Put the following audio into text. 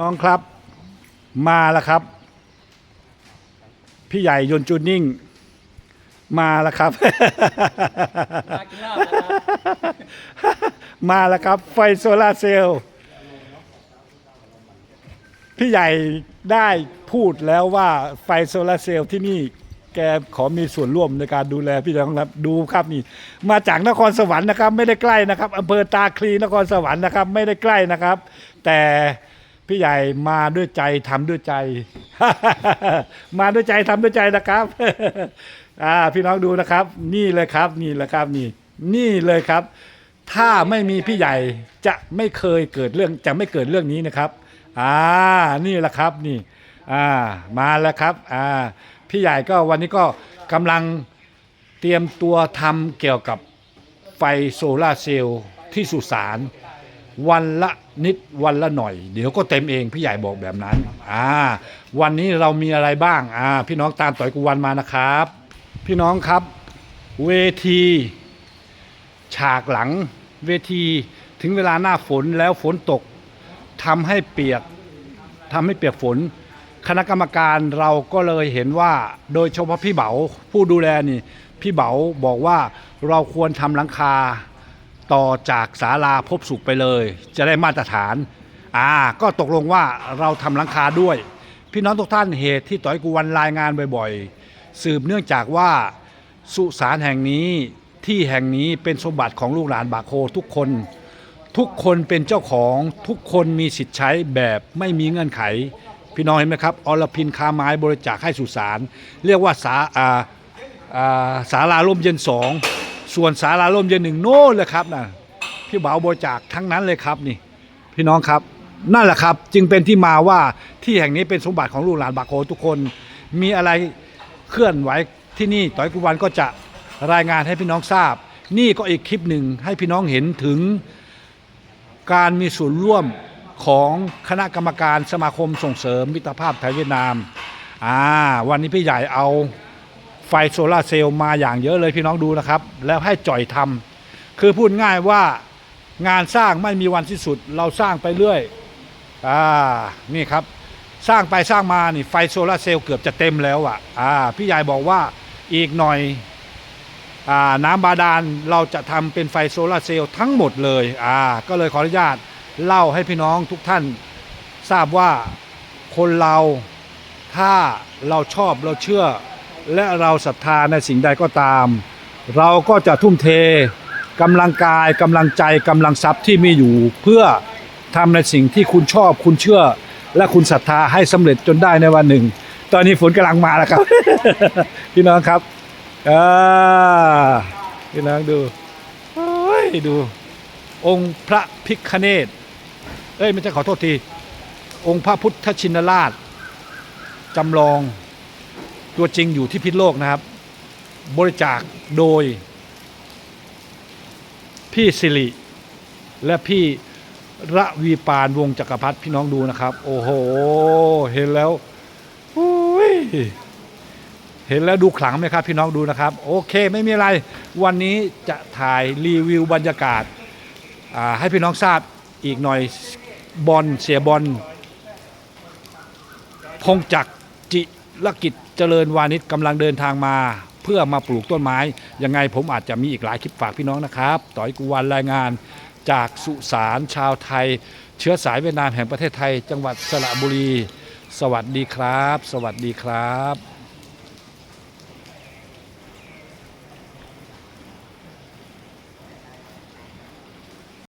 น้องครับมาแล้วครับ พี่ใหญ่ยนจูนนิ่ง มาแล้วครับ มากินเหล้าแล้วครับ มาแล้วครับ ไฟโซลาร์เซลล์พี่ใหญ่ได้พูดแล้วว่าไฟโซลาร์เซลล์ที่นี่แกขอมีส่วนร่วมในการดูแลพี่น้องครับดูครับนี่ มาจากนครสวรรค์นะครับ ไม่ได้ใกล้นะครับอำเภอตาคลีนครสวรรค์นะครับ ไม่ได้ใกล้นะครับ แต่ พี่ใหญ่มาด้วยใจทำด้วยใจ มาด้วยใจทำด้วยใจนะครับอ่าพี่น้องดูนะครับ นี่เลยครับ นี่แหละครับนี่ นี่เลยครับ ถ้าไม่มีพี่ใหญ่จะไม่เคยเกิดเรื่องจะไม่เกิดเรื่องนี้นะครับอ่านี่แหละครับนี่อ่ามาแล้วครับอ่าพี่ใหญ่ก็วันนี้ก็กำลังเตรียมตัวทำเกี่ยวกับไฟโซลาร์เซลล์ที่สุสาน วันละนิดวันละหน่อย เดี๋ยวก็เต็มเองพี่ใหญ่บอกแบบนั้น อ่า วันนี้เรามีอะไรบ้าง อ่า พี่น้องตามต่อยกูวันมานะครับ พี่น้องครับ เวที ฉากหลัง เวทีถึงเวลาหน้าฝนแล้วฝนตกทำให้เปียกทำให้เปียกฝน คณะกรรมการเราก็เลยเห็นว่า โดยเฉพาะพี่เบาผู้ดูแลนี่ พี่เบาบอกว่าเราควรทำหลังคา ต่อจากศาลาพบสุขไปเลย จะได้มาตรฐาน อ่า ก็ตกลงว่าเราทำหลังคาด้วย พี่น้องทุกท่านเหตุที่ต่อยกูวันรายงานบ่อยๆ สืบเนื่องจากว่าสุสานแห่งนี้ที่แห่งนี้เป็นสมบัติของลูกหลานบาโคทุกคน ทุกคนเป็นเจ้าของทุกคนมีสิทธิ์ใช้แบบไม่มีเงื่อนไข พี่น้องเห็นไหมครับอรพินคาไม้บริจาคให้สุสานเรียกว่าสาอ่าอ่าศาลาร่มเย็นสอง ส่วนศาลาร่มเย็นหนึ่งโน่นเลยครับนะพี่เบาบริจาคทั้งนั้นเลยครับนี่ พี่น้องครับนั่นแหละครับ จึงเป็นที่มาว่าที่แห่งนี้เป็นสมบัติของลูกหลานบาโคทุกคน มีอะไรเคลื่อนไหวที่นี่ต่อยกุวันก็จะรายงานให้พี่น้องทราบ นี่ก็อีกคลิปหนึ่งให้พี่น้องเห็นถึงการมีส่วนร่วมของคณะกรรมการสมาคมส่งเสริมมิตรภาพไทยเวียดนามอ่าวันนี้พี่ใหญ่เอา ไฟโซลาร์เซลล์มาอย่างเยอะเลยพี่น้องดูนะครับ แล้วให้จ่อยทำคือพูดง่ายว่างานสร้างไม่มีวันสิ้นสุด เราสร้างไปเรื่อยอ่านี่ครับ สร้างไปสร้างมานี่ไฟโซลาร์เซลล์เกือบจะเต็มแล้วอะอ่าพี่ใหญ่บอกว่าอีกหน่อยอ่าน้ำบาดาลเราจะทำเป็นไฟโซลาร์เซลล์ทั้งหมดเลยอ่าก็เลยขออนุญาตเล่าให้พี่น้องทุกท่านทราบว่าคนเราถ้าเราชอบเราเชื่อ และเราศรัทธาในสิ่งใดก็ตาม เราก็จะทุ่มเทกำลังกายกำลังใจกำลังทรัพย์ที่มีอยู่เพื่อทำในสิ่งที่คุณชอบคุณเชื่อ และคุณศรัทธาให้สำเร็จจนได้ในวันหนึ่ง ตอนนี้ฝนกำลังมาแล้วครับ พี่น้องครับอ่าพี่น้องดูโอ้ดู องค์พระพิคเนตเอ้ยไม่ใช่ขอโทษที องค์พระพุทธชินราชจำลอง ตัวจริงอยู่ที่พิษโลกนะครับ บริจาคโดย พี่สิริและพี่ระวีปานวงจักรพัฒพี่น้องดูนะครับ โอ้โห เห็นแล้วเห็นแล้วดูขลังไหมครับ พี่น้องดูนะครับ โอเคไม่มีอะไร วันนี้จะถ่ายรีวิวบรรยากาศาให้พี่น้องทราบอีกหน่อยบอลเสียบอลพงจักร ลกิจเจริญวานิชกำลังเดินทางมา เพื่อมาปลูกต้นไม้ยังไงผมอาจจะมีอีกหลายคลิปฝากพี่น้องนะครับ ต่อยกุวันรายงานจากสุสานชาวไทย เชื้อสายเวียดนามแห่งประเทศไทย จังหวัดสระบุรี สวัสดีครับ สวัสดีครับ